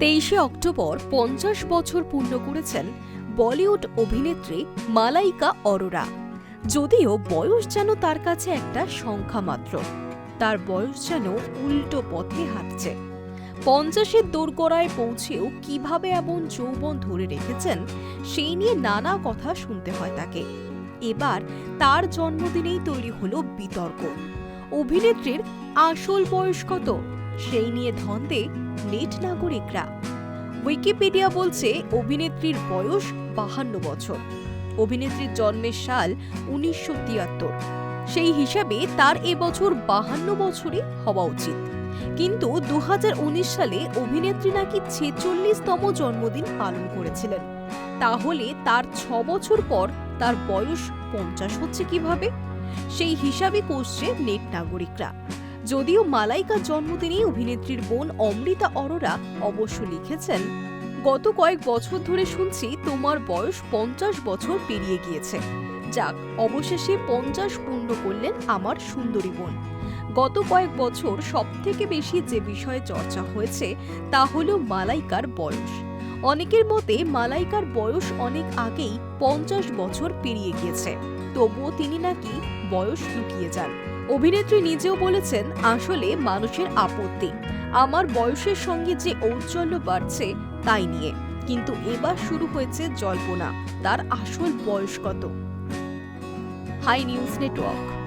তেইশে অক্টোবর পঞ্চাশ বছর পূর্ণ করেছেন বলিউড অভিনেত্রী মালাইকা অরোরা। যদিও বয়স যেন তার কাছে একটা সংখ্যা মাত্র তার বয়স যেন উল্টো পথে হাঁটছে। পঞ্চাশের দোরগড়ায় পৌঁছেও কীভাবে এমন যৌবন ধরে রেখেছেন, সেই নিয়ে নানা কথা শুনতে হয় তাকে। এবার তার জন্মদিনেই তৈরি হলো বিতর্ক। অভিনেত্রীর আসল বয়স কত, সেই নিয়ে ধন্দে নেট নাগরিকরা। উইকিপিডিয়া বলছে অভিনেত্রীর বয়স বাহান্ন বছর। অভিনেত্রীর জন্মের সাল উনিশশো তিয়াত্তর। সেই হিসাবে তার এবছর বাহান্ন বছরই হওয়া উচিত। কিন্তু দু হাজার উনিশ সালে অভিনেত্রী নাকি ছেচল্লিশতম জন্মদিন পালন করেছিলেন। তাহলে তার ছ বছর পর তার বয়স পঞ্চাশ হচ্ছে কীভাবে? সেই হিসাবে কষছে নেট নাগরিকরা। যদিও মালাইকার জন্মদিনেই অভিনেত্রীর বোন অমৃতা অরোরা অবশ্য লিখেছেন, গত কয়েক বছর ধরে শুনছি তোমার বয়স পঞ্চাশ বছর পেরিয়ে গিয়েছে। যাক, অবশেষে পঞ্চাশ পূর্ণ করলেন আমার সুন্দরী বোন। গত কয়েক বছর সবথেকে বেশি যে বিষয়ে চর্চা হয়েছে তা হল মালাইকার বয়স। অনেকের মতে মালাইকার বয়স অনেক আগেই পঞ্চাশ বছর পেরিয়ে গিয়েছে। তবুও তিনি নাকি বয়স লুকিয়ে যান। অভিনেত্রী নিজেও বলেছেন, আসলে মানুষের আপত্তি। আমার বয়সের সঙ্গে যে ঔজ্জ্বল্য বাড়ছে, তাই নিয়ে। কিন্তু এবার শুরু হয়েছে জল্পনা। তার আসল বয়স কত? Hi News Network.